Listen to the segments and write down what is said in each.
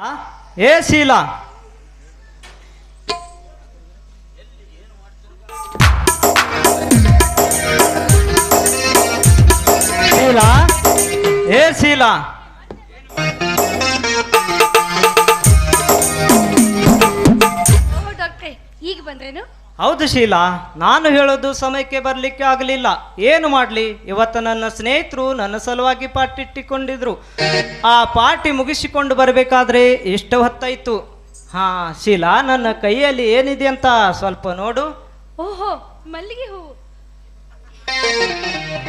ಏ ಶೀಲಾ. ಶೀಲಾ? ಏ ಶೀಲಾ. ಈಗ ಬಂದ್ರೇನು? ಹೌದು ಶೀಲಾ, ನಾನು ಹೇಳೋದು ಸಮಯಕ್ಕೆ ಬರಲಿಕ್ಕೆ ಆಗಲಿಲ್ಲ. ಏನು ಮಾಡಲಿ? ಇವತ್ತು ನನ್ನ ಸ್ನೇಹಿತರು ನನ್ನ ಸಲುವಾಗಿ ಪಾರ್ಟಿ ಇಟ್ಟಿಕೊಂಡಿದ್ರು ಆ ಪಾರ್ಟಿ ಮುಗಿಸಿಕೊಂಡು ಬರಬೇಕಾದ್ರೆ ಎಷ್ಟು ಹೊತ್ತಾಯಿತು. ಹಾ, ಶೀಲಾ, ನನ್ನ ಕೈಯಲ್ಲಿ ಏನಿದೆ ಅಂತ ಸ್ವಲ್ಪ ನೋಡು. ಓಹೋ, ಮಲ್ಲಿಗೆ ಹೂವು.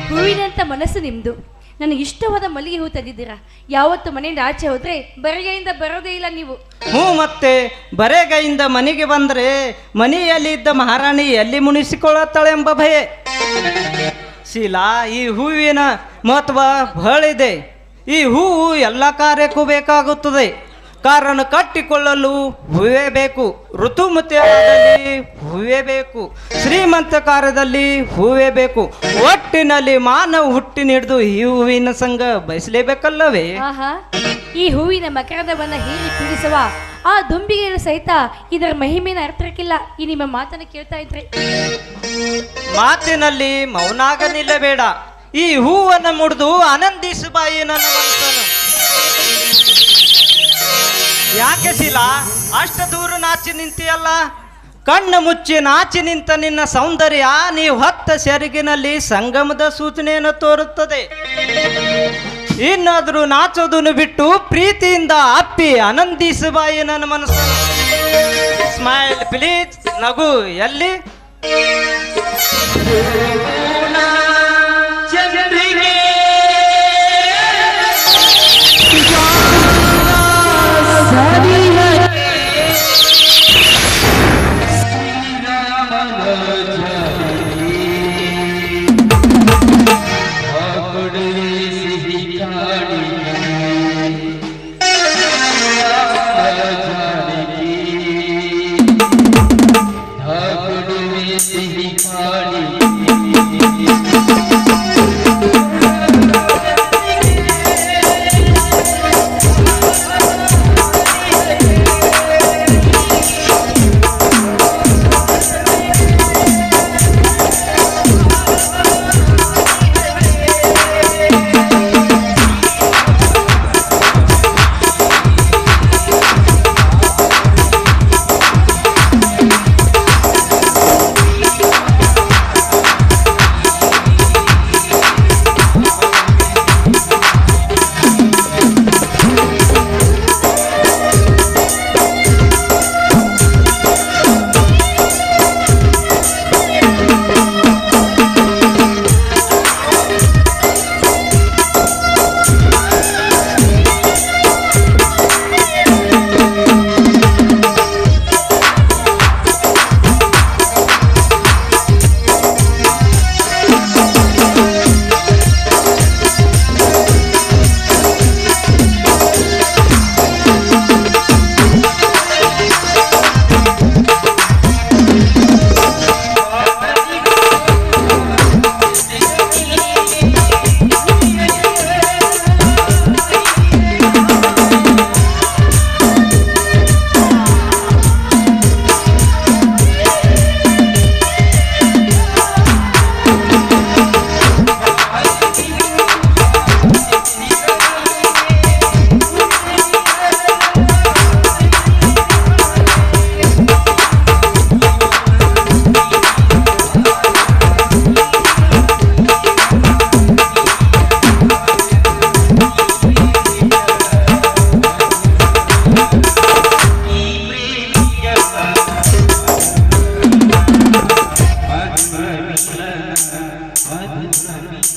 ಹೂವಿನಂತ ಮನಸ್ಸು ನಿಮ್ದು. ನನಗೆ ಇಷ್ಟವಾದ ಮಲ್ಲಿಗೆ ಹೂ ತಂದಿದ್ದೀರಾ? ಯಾವತ್ತು ಮನೆಯಿಂದ ಆಚೆ ಹೋದ್ರೆ ಬರಿಗೆಯಿಂದ ಬರೋದೇ ಇಲ್ಲ ನೀವು. ಹ್ಞೂ ಮತ್ತೆ ಬರೆಗೈಯಿಂದ ಮನೆಗೆ ಬಂದರೆ ಮನೆಯಲ್ಲಿ ಇದ್ದ ಮಹಾರಾಣಿ ಎಲ್ಲಿ ಮುನಿಸಿಕೊಳ್ಳುತ್ತಾಳೆ ಎಂಬ ಭಯ. ಶೀಲಾ, ಈ ಹೂವಿನ ಮಹತ್ವ ಬಹಳ ಇದೆ ಈ ಹೂವು ಎಲ್ಲ ಕಾರ್ಯಕ್ಕೂ ಬೇಕಾಗುತ್ತದೆ. ಕಾರನ್ನು ಕಟ್ಟಿಕೊಳ್ಳಲು ಹೂವೇ ಬೇಕು. ಋತುಮತಿಯಾದಲ್ಲಿ ಹೂವೇ ಬೇಕು. ಶ್ರೀಮಂತ ಕಾರ್ಯದಲ್ಲಿ ಹೂವೇ ಬೇಕು. ಒಟ್ಟಿನಲ್ಲಿ ಮಾನವ ಹುಟ್ಟಿನಿಡಿದು ಈ ಹೂವಿನ ಸಂಘ ಬಯಸಲೇಬೇಕಲ್ಲವೇ? ಆಹಾ ಈ ಹೂವಿನ ಮಕರದವನ್ನ ಹೀಗೆ ಪೀಡಿಸುವ? ಆ ದುಂಬಿಗೆಗಳು ಸಹಿತ ಇದರ ಮಹಿಮೆನ ಅರ್ಥಕ್ಕಿಲ್ಲ. ಈ ನಿಮ್ಮ ಮಾತನ್ನು ಕೇಳ್ತಾ ಇದ್ರೆ. ಮಾತಿನಲ್ಲಿ ಮೌನಾಗ ನಿಲ್ಲಬೇಡ. ಈ ಹೂವನ್ನು ಮುಡಿದು ಆನಂದಿಸು ಬಾಯಿ ನನ್ನ ಮನಸ್ಸನ್ನು ಯಾಕೆ ಶಿಲಾ? ಅಷ್ಟ ದೂರ ನಾಚಿ ನಿಂತಿಯಲ್ಲ? ಕಣ್ಣು ಮುಚ್ಚಿ ನಾಚಿ ನಿಂತ ನಿನ್ನ ಸೌಂದರ್ಯ ನೀ ಹೊತ್ತ ಸೆರಗಿನಲ್ಲಿ ಸಂಗಮದ ಸೂಚನೆಯನ್ನು ತೋರುತ್ತದೆ. ಇನ್ನಾದರೂ ನಾಚೋದನ್ನು ಬಿಟ್ಟು ಪ್ರೀತಿಯಿಂದ ಅಪ್ಪಿ ಆನಂದಿಸು ಬಾಯಿ ನನ್ನ ಮನಸ್ಸು. ಸ್ಮೈಲ್ ಪ್ಲೀಸ್ ನಗು ಎಲ್ಲಿ?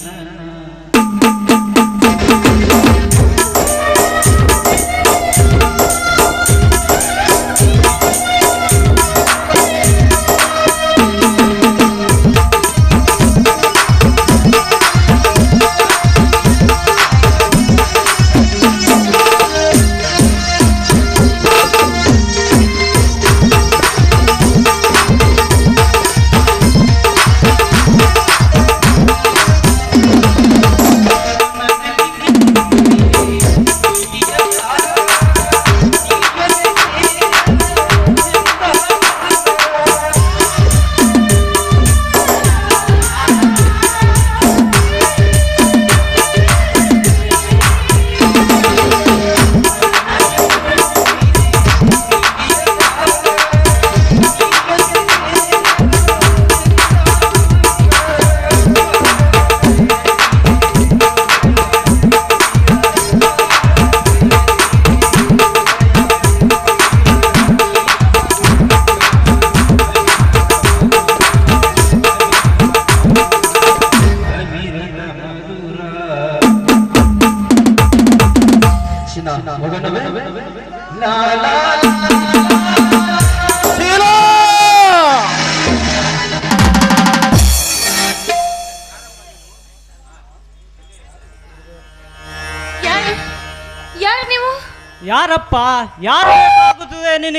Sana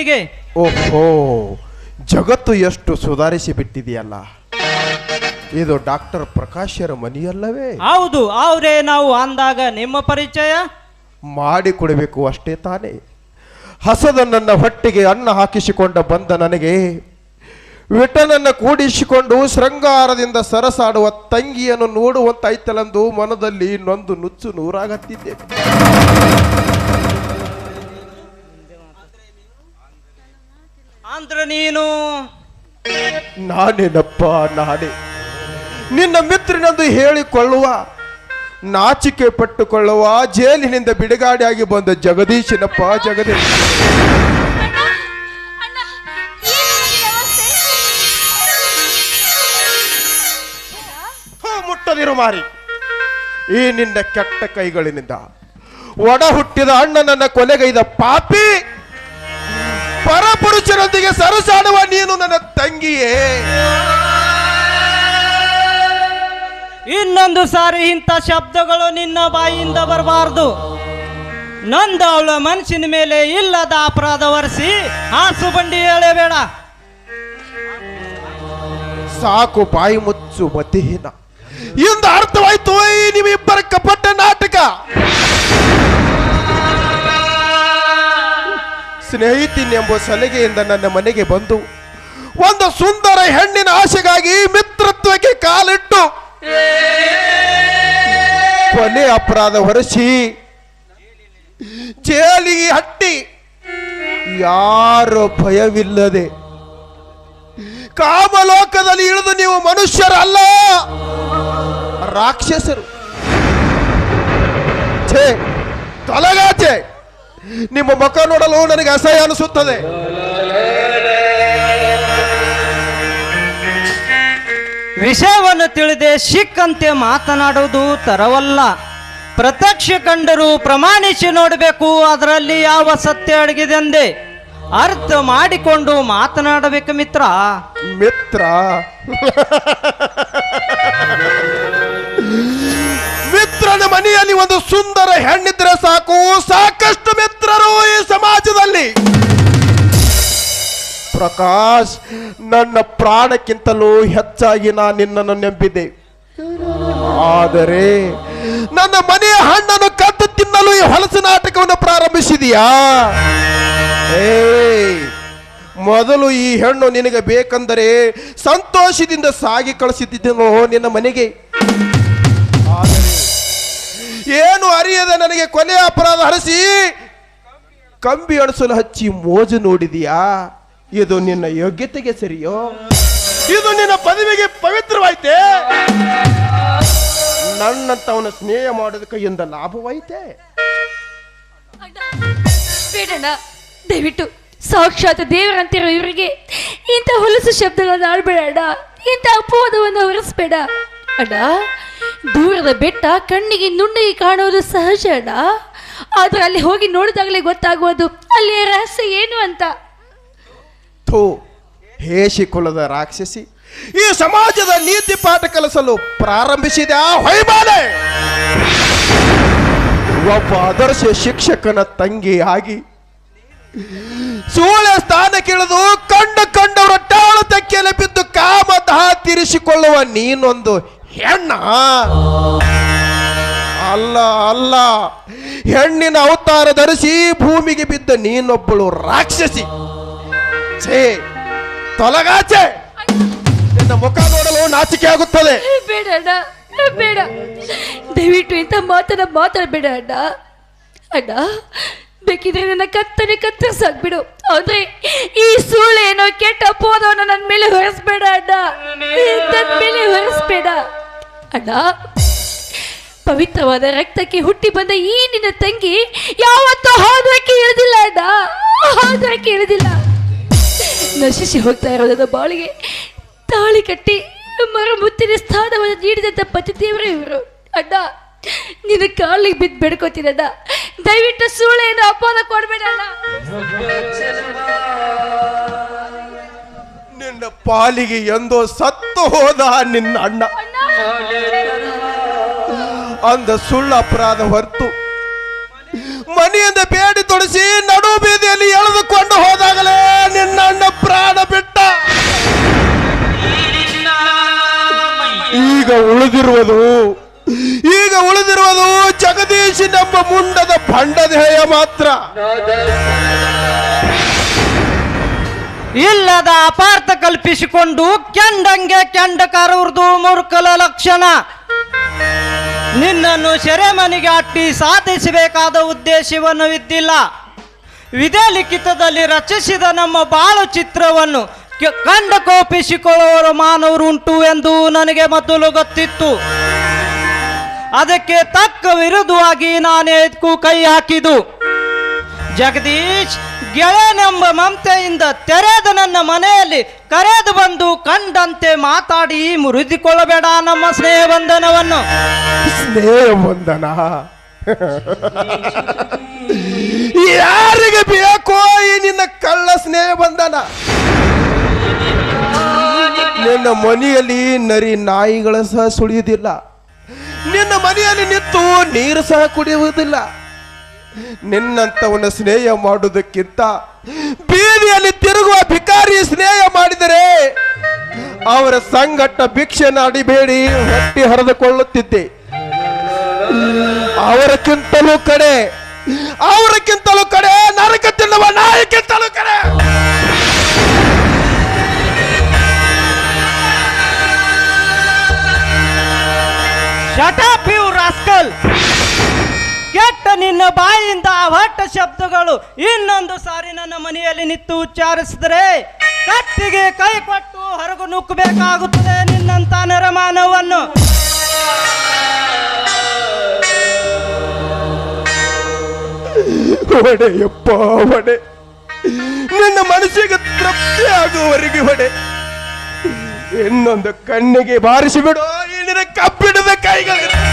ನಿನಗೆ ಓಹೋ ಜಗತ್ತು ಎಷ್ಟು ಸುಧಾರಿಸಿ ಬಿಟ್ಟಿದೆಯಲ್ಲ ಇದು ಡಾಕ್ಟರ್ ಪ್ರಕಾಶರ ಮನೆಯಲ್ಲವೇ. ಹೌದು ಅವರೇ ನಾವು ಅಂದಾಗ ನಿಮ್ಮ ಪರಿಚಯ? ಮಾಡಿ ಕೊಡಬೇಕು ಅಷ್ಟೇ ತಾನೇ. ಹಸದ ನನ್ನ ಹೊಟ್ಟೆಗೆ ಅನ್ನ ಹಾಕಿಸಿಕೊಂಡ ಬಂದ ನನಗೆ ವಿಟನನ್ನು ಕೂಡಿಸಿಕೊಂಡು ಶೃಂಗಾರದಿಂದ ಸರಸಾಡುವ ತಂಗಿಯನ್ನು ನೋಡುವಂತಾಯ್ತಲೆಂದು ಮನದಲ್ಲಿ ನೊಂದು ನುಚ್ಚು ನೂರಾಗತ್ತಿದ್ದೆ. ಅಂದ್ರೆ ನೀನು? ನಾನೇನಪ್ಪ, ನಾನೇ. ನಿನ್ನ ಮಿತ್ರನೆಂದು ಹೇಳಿಕೊಳ್ಳುವ, ನಾಚಿಕೆ ಪಟ್ಟುಕೊಳ್ಳುವ, ಜೈಲಿನಿಂದ ಬಿಡುಗಾಡಿಯಾಗಿ ಬಂದ ಜಗದೀಶನಪ್ಪ ಜಗದೀಶ್. ಮುಟ್ಟದಿರು ಮಾರಿ. ಈ ನಿನ್ನ ಕೆಟ್ಟ ಕೈಗಳಿನಿಂದ ಒಡ ಹುಟ್ಟಿದ ಅಣ್ಣನನ್ನ ಕೊಲೆಗೈದ ಪಾಪಿ ಪರಪುರುಷರೊಂದಿಗೆ ಸರಸಾಡುವ ನೀನು ನನ್ನ ತಂಗಿಯೇ. ಇನ್ನೊಂದು ಸಾರಿ ಇಂಥ ಶಬ್ದಗಳು ನಿನ್ನ ಬಾಯಿಯಿಂದ ಬರಬಾರ್ದು. ನಂದು ಅವಳ ಮನಸ್ಸಿನ ಮೇಲೆ ಇಲ್ಲದ ಅಪರಾಧ ಒರೆಸಿ ಹಾಸು ಬಂಡಿ ಹೇಳಬೇಡ ಸಾಕು ಬಾಯಿ ಮುಚ್ಚು ಮತಿಹೀನ. ಇಂದ ಅರ್ಥವಾಯ್ತು ನಿಮ್ಮಿಬ್ಬರ ಕಪಟ ನಾಟಕ. ಸ್ನೇಹಿತಿನೆಂಬ ಸಲಿಗೆಯಿಂದ ನನ್ನ ಮನೆಗೆ ಬಂದು ಒಂದು ಸುಂದರ ಹೆಣ್ಣಿನ ಆಶೆಗಾಗಿ ಮಿತ್ರತ್ವಕ್ಕೆ ಕಾಲಿಟ್ಟು ಕೊನೆ ಅಪರಾಧ ಹೊರಸಿ ಜೇಲಿಗೆ ಹಟ್ಟಿ ಯಾರು ಭಯವಿಲ್ಲದೆ ಕಾಮಲೋಕದಲ್ಲಿ ಇಳಿದು ನೀವು ಮನುಷ್ಯರಲ್ಲ, ರಾಕ್ಷಸರು. ಛೇ, ತೊಲಗಾಚೆ. ನಿಮ್ಮ ಮುಖ ನೋಡಲು ನನಗೆ ಅಸಹ್ಯ ಅನಿಸುತ್ತದೆ. ವಿಷಯವನ್ನು ತಿಳಿದೆ ಸಿಕ್ಕಂತೆ ಮಾತನಾಡುವುದು ತರವಲ್ಲ. ಪ್ರತ್ಯಕ್ಷ ಕಂಡರು ಪ್ರಮಾಣಿಸಿ ನೋಡಬೇಕು ಅದರಲ್ಲಿ ಯಾವ ಸತ್ಯ ಅಡಗಿದೆ ಎಂದೆ ಅರ್ಥ ಮಾಡಿಕೊಂಡು ಮಾತನಾಡಬೇಕು ಮಿತ್ರ. ಮಿತ್ರ. ಮಿತ್ರನ ಮನೆಯಲ್ಲಿ ಒಂದು ಸುಂದರ ಹೆಣ್ಣಿದ್ರೆ ಸಾಕು, ಸಾಕಷ್ಟು ಮಿತ್ರರು ಈ ಸಮಾಜದಲ್ಲಿ. ಪ್ರಕಾಶ್, ನನ್ನ ಪ್ರಾಣಕ್ಕಿಂತಲೂ ಹೆಚ್ಚಾಗಿ ನಾನು ನಿನ್ನನ್ನು ನಂಬಿದೆ. ಆದರೆ, ನನ್ನ ಮನೆಯ ಹಣ್ಣನ್ನು ಕದ್ದು ತಿನ್ನಲು ಈ ಹೊಲಸು ನಾಟಕವನ್ನು ಪ್ರಾರಂಭಿಸಿದೀಯಾ? ಮೊದಲು ಈ ಹೆಣ್ಣು ನಿನಗೆ ಬೇಕಂದರೆ ಸಂತೋಷದಿಂದ ಸಾಗಿ ಕಳಿಸಿದ್ದೆನೋ ನಿನ್ನ ಮನೆಗೆ. ಏನು ಅರಿಯದೆ ನನಗೆ ಕೊನೆಯ ಅಪರಾಧ ಹರಿಸಿ? ಕಂಬಿ ಅಣಸಲು ಹಚ್ಚಿ ಮೋಜು ನೋಡಿದೀಯಾ? ಇದು ನಿನ್ನ ಯೋಗ್ಯತೆಗೆ ಸರಿಯೋ? ಇದು ನಿನ್ನ ಪದವಿಗೆ ಪವಿತ್ರವಾಯ್ತೆ? ನನ್ನಂತವನ ಸ್ನೇಹ ಮಾಡೋದ ಕೈಯಿಂದ ಲಾಭವಾಯ್ತೆ? ಬೇಡಣ್ಣ, ದಯವಿಟ್ಟು ಸಾಕ್ಷಾತ್ ದೇವರಂತಿರೋ ಇವರಿಗೆ ಇಂಥ ಹೊಲಸು ಶಬ್ದಗಳನ್ನು ಆಡ್ಬೇಡ ಅಣ್ಣ. ಇಂಥ ಅಪವಾದವನ್ನು ಹೊರಿಸ್ಬೇಡ ಅಣ್ಣ ದೂರದ ಬೆಟ್ಟ ಕಣ್ಣಿಗೆ ನುಣ್ಣಗೆ ಕಾಣುವುದು ಸಹಜ ಅಣ್ಣ ಆದ್ರೆ ಅಲ್ಲಿ ಹೋಗಿ ನೋಡಿದಾಗಲೇ ಗೊತ್ತಾಗುವುದು, ಅಲ್ಲಿಯ ರಹಸ್ಯ ಏನು ಅಂತ. ಥೂ ಹೇಶಿ ಕುಲದ ರಾಕ್ಷಸಿ, ಈ ಸಮಾಜದ ನೀತಿ ಪಾಠ ಕಲಿಸಲು ಪ್ರಾರಂಭಿಸಿದ ಹೈಬಾಲೆ ಒಬ್ಬ ಆದರ್ಶ ಶಿಕ್ಷಕನ ತಂಗಿಯಾಗಿ ಸೂಳೆ ಕೇಳಿದು ಕಂಡು ಕಂಡವರ ಟಾಳು ತಕ್ಕೆಲೆ ಬಿದ್ದು ಕಾಮದಾಹ ತೀರಿಸಿಕೊಳ್ಳುವ ನೀನೊಂದು ಹೆಣ್ಣ? ಅಲ್ಲ ಅಲ್ಲ. ಹೆಣ್ಣಿನ ಅವತಾರ ಧರಿಸಿ ಭೂಮಿಗೆ ಬಿದ್ದ ನೀನೊಬ್ಬಳು ರಾಕ್ಷಸಿ. ಛೇ, ತೊಲಗಾಚೆ. ನಿನ್ನ ಮುಖ ನೋಡಲು ನಾಚಿಕೆ ಆಗುತ್ತದೆ. ಬೇಡ ಅಣ್ಣ ಬೇಡ. ದಯವಿಟ್ಟು ಇಂಥ ಮಾತನ್ನ ಮಾತಾಡಬೇಡ ಅಣ್ಣ. ಅಣ್ಣ, ಬೇಕಿದ್ರೆ ನನ್ನ ಕತ್ತನೆ ಕತ್ತರಿಸಾಕ್ಬಿಡು ಅಂದ್ರೆ ಈ ಸುಳ್ಳೇನೋ ಕೆಟ್ಟ ಪೋದವನ್ನ ನನ್ನ ಮೇಲೆ ಹೊರಿಸ್ಬೇಡ ಅಣ್ಣ. ನನ್ನ ಮೇಲೆ ಹೊರಿಸ್ಬೇಡ. ಅಣ್ಣ ಪವಿತ್ರವಾದ ರಕ್ತಕ್ಕೆ ಹುಟ್ಟಿ ಬಂದ ಈ ನಿನ್ನ ತಂಗಿ ಯಾವತ್ತೂ ಹಾದರಕ್ಕೆ ಇಳಿದಿಲ್ಲ ಅಣ್ಣ. ಹಾದರಕ್ಕೆ ಇಳಿದಿಲ್ಲ ನಶಿಸಿ ಹೋಗ್ತಾ ಇರೋದನ್ನ ಬಾಳಿಗೆ ತಾಳಿ ಕಟ್ಟಿ ಮರಮುತ್ತಿನ ಸ್ಥಾನವನ್ನು ನೀಡಿದಂಥ ಪತಿದೇವರೇ ಇವರು. ಅಣ್ಣ ನಿನ್ನ ಕಾಲಿಗೆ ಬಿದ್ದು ಬೇಡ್ಕೋತೀನಣ್ಣ ದಯವಿಟ್ಟು ಸೂಳೆಯನ್ನು ಅಪಾದ ಕೊಡ್ಬೇಡ ಅಣ್ಣ. ನಿನ್ನ ಪಾಲಿಗೆ ಎಂದೋ ಸತ್ತು ಹೋದ ನಿನ್ನ ಅಣ್ಣ ಅಂದ ಸುಳ್ಳು ಅಪರಾಧ ಹೊರತು. ಮನೆಯಿಂದ ಬೇಡಿ ತೊಡಸಿ ನಡು ಬೀದಿಯಲ್ಲಿ ಎಳೆದುಕೊಂಡು ಹೋದಾಗಲೇ ನಿನ್ನ ಅಣ್ಣ ಪ್ರಾಣ ಬಿಟ್ಟ. ಈಗ ಉಳಿದಿರುವುದು ಈಗ ಉಳಿದಿರುವುದು ನಮ್ಮ ಮುಂಡದ ಭಂಡದೇಯ ಮಾತ್ರ. ಇಲ್ಲದ ಅಪಾರ್ಥ ಕಲ್ಪಿಸಿಕೊಂಡು ಕೆಂಡಂಗೆ ಕೆಂಡ ಕರುವುದು ಮೂರ್ಖಲ ಲಕ್ಷಣ. ನಿನ್ನನ್ನು ಸೆರೆಮನೆಗೆ ಅಟ್ಟಿ ಸಾಧಿಸಬೇಕಾದ ಉದ್ದೇಶವನ್ನು ಇದ್ದಿಲ್ಲ. ವಿದೇ ಲಿಖಿತದಲ್ಲಿ ರಚಿಸಿದ ನಮ್ಮ ಬಾಳು ಚಿತ್ರವನ್ನು ಕಂಡ ಕೋಪಿಸಿಕೊಳ್ಳುವವರು ಮಾನವರುಂಟು ಎಂದು ನನಗೆ ಮೊದಲು ಗೊತ್ತಿತ್ತು. ಅದಕ್ಕೆ ತಕ್ಕ ವಿರುದ್ಧವಾಗಿ ನಾನೇ ಕೈ ಹಾಕಿದು ಜಗದೀಶ್ ಗೆಳೆಯನೆಂಬ ಮಮತೆಯಿಂದ ತೆರೆದ ನನ್ನ ಮನೆಯಲ್ಲಿ ಕರೆದು ಬಂದು ಕಂಡಂತೆ ಮಾತಾಡಿ ಮುರಿದುಕೊಳ್ಳಬೇಡ ನಮ್ಮ ಸ್ನೇಹ ಬಂಧನವನ್ನು ಸ್ನೇಹ ಬಂಧನ ಯಾರಿಗೆ ಬೇಕೋ ಈ ನಿನ್ನ ಕಳ್ಳ ಸ್ನೇಹ ಬಂಧನ ನಿನ್ನ ಮನೆಯಲ್ಲಿ ನರಿ ನಾಯಿಗಳ ಸಹ ಸುಳಿಯುವುದಿಲ್ಲ. ನಿನ್ನ ಮನೆಯಲ್ಲಿ ನಿಂತು ನೀರು ಸಹ ಕುಡಿಯುವುದಿಲ್ಲ. ನಿನ್ನಂತವನ ಸ್ನೇಹ ಮಾಡುವುದಕ್ಕಿಂತ ಬೀದಿಯಲ್ಲಿ ತಿರುಗುವ ಭಿಕಾರಿ ಸ್ನೇಹ ಮಾಡಿದರೆ ಅವರ ಸಂಘಟ ಭಿಕ್ಷೆ ಅಡಿಬೇಡಿ ಹೊಟ್ಟಿ ಹರಿದುಕೊಳ್ಳುತ್ತಿದ್ದೆ. ಅವರಕ್ಕಿಂತಲೂ ಕಡೆ ಅವರಕ್ಕಿಂತಲೂ ಕಡೆ ನರಕ ತಿನ್ನುವ ನಾಯಕಿಂತಲೂ ಕಡೆ. ಶಟಾಪ್ ಯು ರಾಸ್ಕಲ್ ಕೆಟ್ಟ ನಿನ್ನ ಬಾಯಿಂದ ಹೊಟ್ಟ ಶಬ್ದಗಳು ಇನ್ನೊಂದು ಸಾರಿ ನನ್ನ ಮನೆಯಲ್ಲಿ ನಿಂತು ಉಚ್ಚಾರಿಸಿದ್ರೆ ಕತ್ತಿಗೆ ಕೈ ಕೊಟ್ಟು ಹೊರಗು ನುಗ್ಗಬೇಕಾಗುತ್ತದೆ ನಿನ್ನಂತ ನರಮಾನವನ್ನು. ಒಡೆಯಪ್ಪ ಒಡೆ ನಿನ್ನ ಮನಸ್ಸಿಗೆ ತೃಪ್ತಿ ಆಗುವವರೆಗೆ ಒಡೆ ಇನ್ನೊಂದು ಕಣ್ಣಿಗೆ ಬಾರಿಸಿ ಬಿಡು ಕಬ್ಬಿಡದ ಕೈಗಳಿದೆ ಕೈಗಳು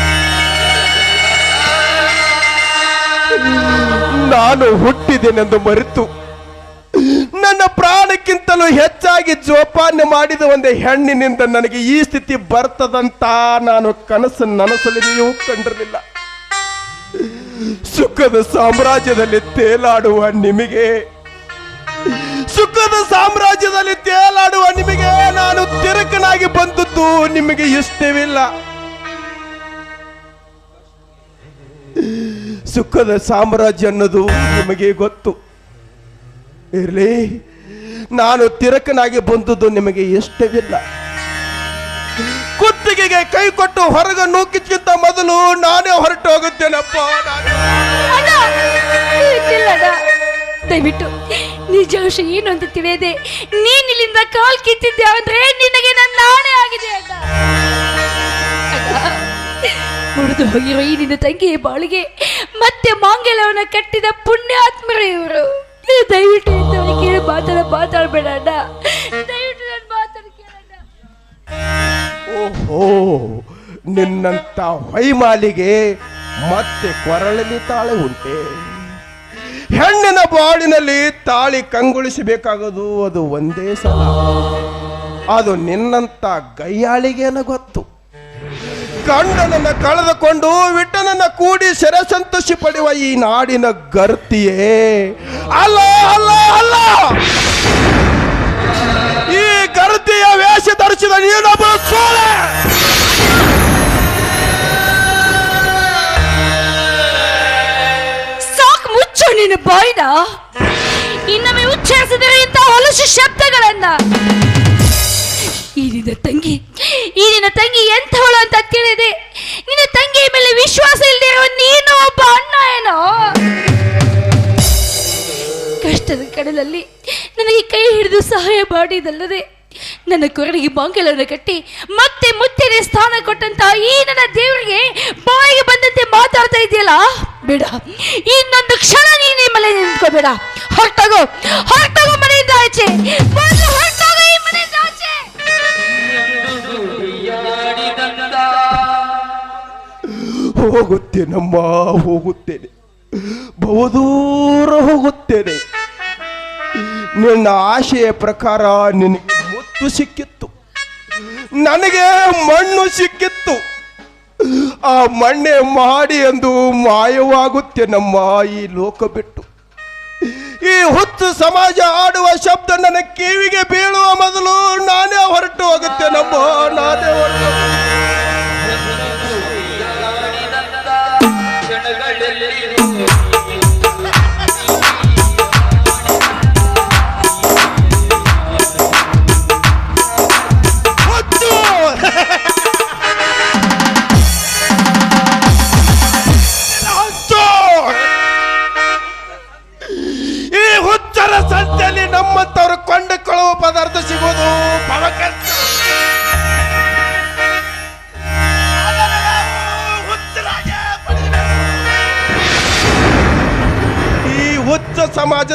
ನಾನು ಹುಟ್ಟಿದ್ದೇನೆಂದು ಮರೆತು ನನ್ನ ಪ್ರಾಣಕ್ಕಿಂತಲೂ ಹೆಚ್ಚಾಗಿ ಜೋಪಾನ ಮಾಡಿದ ಒಂದು ಹೆಣ್ಣಿನಿಂದ ನನಗೆ ಈ ಸ್ಥಿತಿ ಬರ್ತದಂತ ನಾನು ಕನಸು ನನಸಲಿದೆಯೂ ಕಂಡಿರಲಿಲ್ಲ. ಸುಖದ ಸಾಮ್ರಾಜ್ಯದಲ್ಲಿ ತೇಲಾಡುವ ನಿಮಗೆ, ಸುಖದ ಸಾಮ್ರಾಜ್ಯದಲ್ಲಿ ತೇಲಾಡುವ ನಿಮಗೆ ನಾನು ತಿರುಕನಾಗಿ ಬಂದದ್ದು ನಿಮಗೆ ಇಷ್ಟವಿಲ್ಲ. ಸುಖದ ಸಾಮ್ರಾಜ್ಯ ಅನ್ನೋದು ನಿಮಗೆ ಗೊತ್ತು. ಇರಲಿ, ನಾನು ತಿರಕನಾಗಿ ಬಂದದ್ದು ನಿಮಗೆ ಇಷ್ಟವಿಲ್ಲ. ಕುತ್ತಿಗೆಗೆ ಕೈ ಕೊಟ್ಟು ಹೊರಗೆ ನೂಕಿದ್ಕಿಂತ ಮೊದಲು ನಾನೇ ಹೊರಟು ಹೋಗುತ್ತೇನಪ್ಪ. ದಯವಿಟ್ಟು ನಿಜಾಂಶ ಏನು ಅಂತ ತಿಳಿಯದೆ ನೀನಿಲ್ಲಿಂದ ಕಾಲ್ ಕಿತ್ತಿದ್ದೆ ಅಂದ್ರೆ ನಿನಗೆ ನನ್ನ ನಾಣೆ ಆಗಿದೆ ಅಣ್ಣ. ಮುರಿದು ಹೋಗಿರೋ ಈ ತಂಗಿಯ ಬಾಳಿಗೆ ಮತ್ತೆ ಮಾಂಗಲ್ಯವನ್ನ ಕಟ್ಟಿದ ಪುಣ್ಯಾತ್ಮರು ಇವರು. ನೀವು ದಯವಿಟ್ಟು ಇಂಥವ್ರಿಗೆ ಕೇಳಿ ಮಾತಾಡ ಮಾತಾಡಬೇಡ ಅಣ್ಣ. ದಯವಿಟ್ಟು ನನ್ನ ಕೇಳಣ್ಣ ಓಹೋ ನಿನ್ನಂತ ಹೊಯ್ಮಾಲಿಗೆ ಮತ್ತೆ ಕೊರಳಲ್ಲಿ ತಾಳೆ ಉಂಟೆ. ಹೆಣ್ಣಿನ ಬಾಳಿನಲ್ಲಿ ತಾಳಿ ಕಂಗೊಳಿಸಬೇಕಾಗೋದು, ಅದು ಒಂದೇ ಸಲ. ಅದು ನಿನ್ನಂತ ಗೈಯಾಳಿಗೇನ ಗೊತ್ತು. ಗಂಡನನ್ನ ಕಳೆದುಕೊಂಡು ವಿಟ್ಟನನ್ನ ಕೂಡಿ ಸೆರೆ ಸಂತೋಷ ಪಡೆಯುವ ಈ ನಾಡಿನ ಗರ್ತಿಯೇ. ಅಲ್ಲ ಅಲ್ಲ ಅಲ್ಲ! ಈ ಗರ್ತಿಯ ವೇಷ ಧರಿಸಿದ ನೀನೊಬ್ಬ ಸೋಳೆ ಸಾಕು ಮುಚ್ಚು ನೀನು ಬಾಯ್ನ. ಇನ್ನೊಮ್ಮೆ ಉಚ್ಚರಿಸಿದರೆ ಇಂಥ ಹೊಲಸು ಶಬ್ದಗಳನ್ನ. ಈ ತಂಗಿ? ಈ ನಿನ್ನ ತಂಗಿ ಎಂಥವಳು ಅಂತ ಕೇಳಿದೆ. ನಿನ್ನ ತಂಗಿಯ ಮೇಲೆ ವಿಶ್ವಾಸ ಇಲ್ಲದೆ ನೀನು ಒಬ್ಬ ಅಣ್ಣ ಏನೋ? ಕಷ್ಟದ ಕಡಲಲ್ಲಿ ನನಗೆ ಕೈ ಹಿಡಿದು ಸಹಾಯ ಮಾಡಿದಲ್ಲದೆ ನನ್ನ ಕೊರಳಿಗೆ ಬಾಂಗಲನ್ನು ಕಟ್ಟಿ ಮತ್ತೆ ಮುತ್ತಿನ ಸ್ಥಾನ ಕೊಟ್ಟಂತ ಈ ನನ್ನ ದೇವರಿಗೆ ಬಾಯಿಗೆ ಬಂದಂತೆ ಮಾತಾಡ್ತಾ ಇದೆಯಲ್ಲ? ಬೇಡ. ಇನ್ನೊಂದು ಕ್ಷಣ ನೀನೇ ಮಲೆ ನಿಂತ್ಕೋಬೇಡ ಹೊರಟಗೋ. ಹೊರಟಗೋ ಮನೆಯಿಂದ ಆಚೆ. ಮೊದ್ಲು ಹೋಗುತ್ತೇನಮ್ಮ ಹೋಗುತ್ತೇನೆ. ಬಹುದೂರ ಹೋಗುತ್ತೇನೆ. ನಿನ್ನ ಆಶೆಯ ಪ್ರಕಾರ ನಿನಗೆ ಮುತ್ತು ಸಿಕ್ಕಿತ್ತು. ನನಗೆ ಮಣ್ಣು ಸಿಕ್ಕಿತ್ತು. ಆ ಮಣ್ಣೆ ಮಾಡಿ ಎಂದು ಮಾಯವಾಗುತ್ತೆ ನಮ್ಮ ಈ ಲೋಕ ಬಿಟ್ಟು. ಈ ಹುತ್ತು ಸಮಾಜ ಆಡುವ ಶಬ್ದ ನನ್ನ ಕಿವಿಗೆ ಬೀಳುವ ಮೊದಲು ನಾನೇ ಹೊರಟು ಹೋಗುತ್ತೆ ನಮ್ಮ ನಾನೇ ಹೊರಟು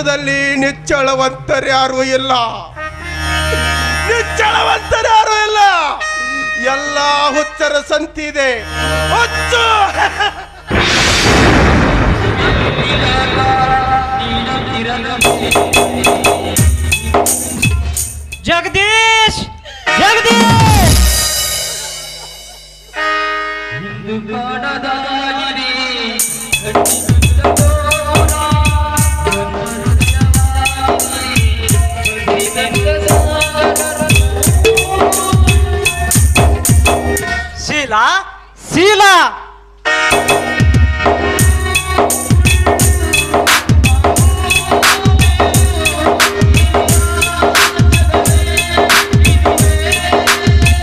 ಸಮಾಜದಲ್ಲಿ ನಿಚ್ಚಳವಂತರ್ಯಾರು ಇಲ್ಲ. ನಿಚ್ಚಳವಂತರ್ಯಾರು ಇಲ್ಲ. ಎಲ್ಲ ಹುಚ್ಚರ ಸಂತಿದೆ ಹುಚ್ಚು! ಜಗದೀಶ್! ಜಗದೀಶ್! ಶೀಲಾ ಶೀಲಾ